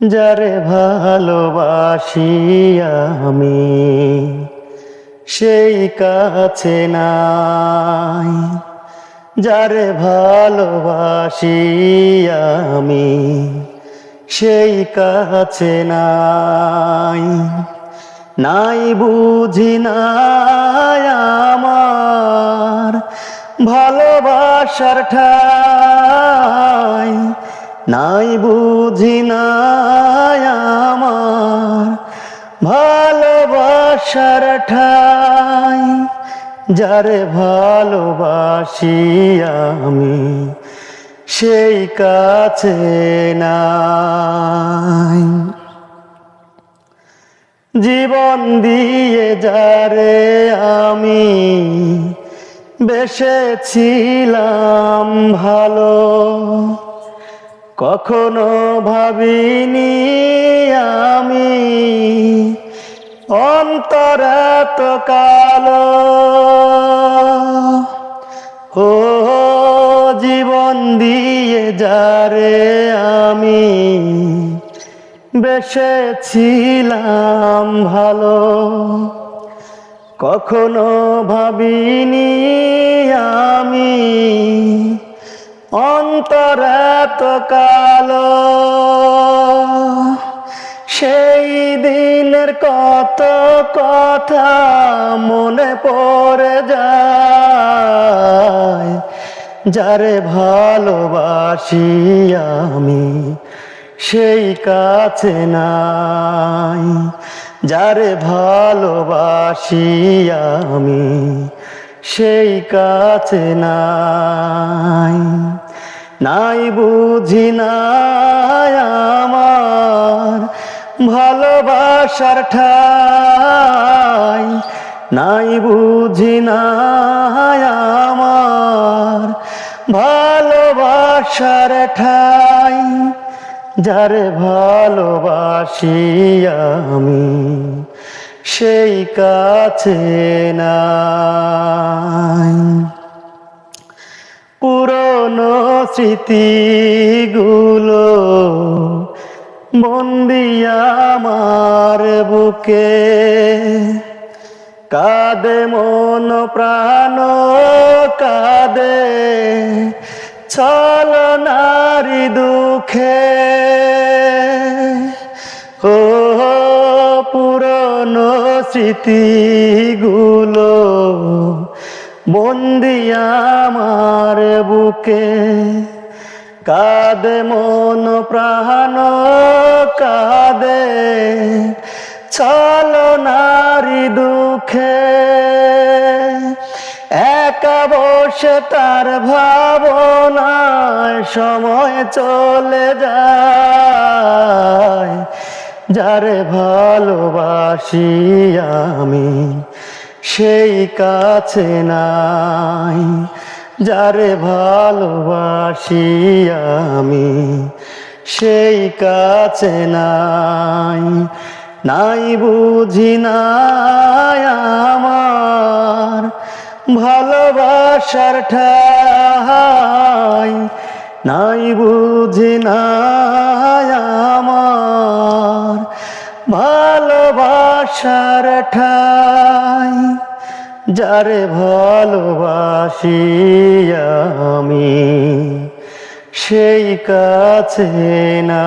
যারে ভালোবাসি আমি, সেই কাছে নাই। যারে ভালোবাসি আমি, সেই কাছে নাই। নাই বুঝি নাই আমার ভালোবাসার ঠাই নাই বুঝি আমার ভালোবাসার ঠাই, যারে ভালোবাসি আমি সেই কাছে নাই। জীবন দিয়ে যারে আমি বেসেছিলাম ভালো কখনো ভাবিনি আমি। অন্তর এত কালো। ও, জীবন দিয়ে যারে আমি বেসেছিলাম ভালো। কখনো ভাবিনি আমি। অন্তর এত কালো, সেই দিনের কত কথা মনে পড়ে যায়। যারে ভালোবাসি আমি, সেই কাছে নাই। যারে ভালোবাসি আমি, সেই কাছে নাই। নাই বুঝি আমার ভালোবাসার ঠাই। নাই বুঝি আমার ভালোবাসার ঠাই। যারে ভালোবাসি আমি, সেই কাছে নাই। স্মৃতিগুলো বন্দি আমার বুকে কাঁদে মন প্রাণ কাঁদে ছল নারী দুঃখে। ও পুরনো স্মৃতিগুলো বন্দি আমার বুকে, কাঁদে মন প্রাণ, কাঁদে ছল নারী দুঃখে। একা বসে তার ভাবনায় সময় চলে যায়, যারে ভালোবাসি আমি। সেই কাছে নাই, যারে ভালোবাসি আমি, সেই কাছে নাই। নাই বুঝি নাই আমার ভালোবাসার ঠাই, নাই বুঝি নাই আমার ভালোবাসার ঠাই যারে ভালোবাসি আমি সেই কাছে না।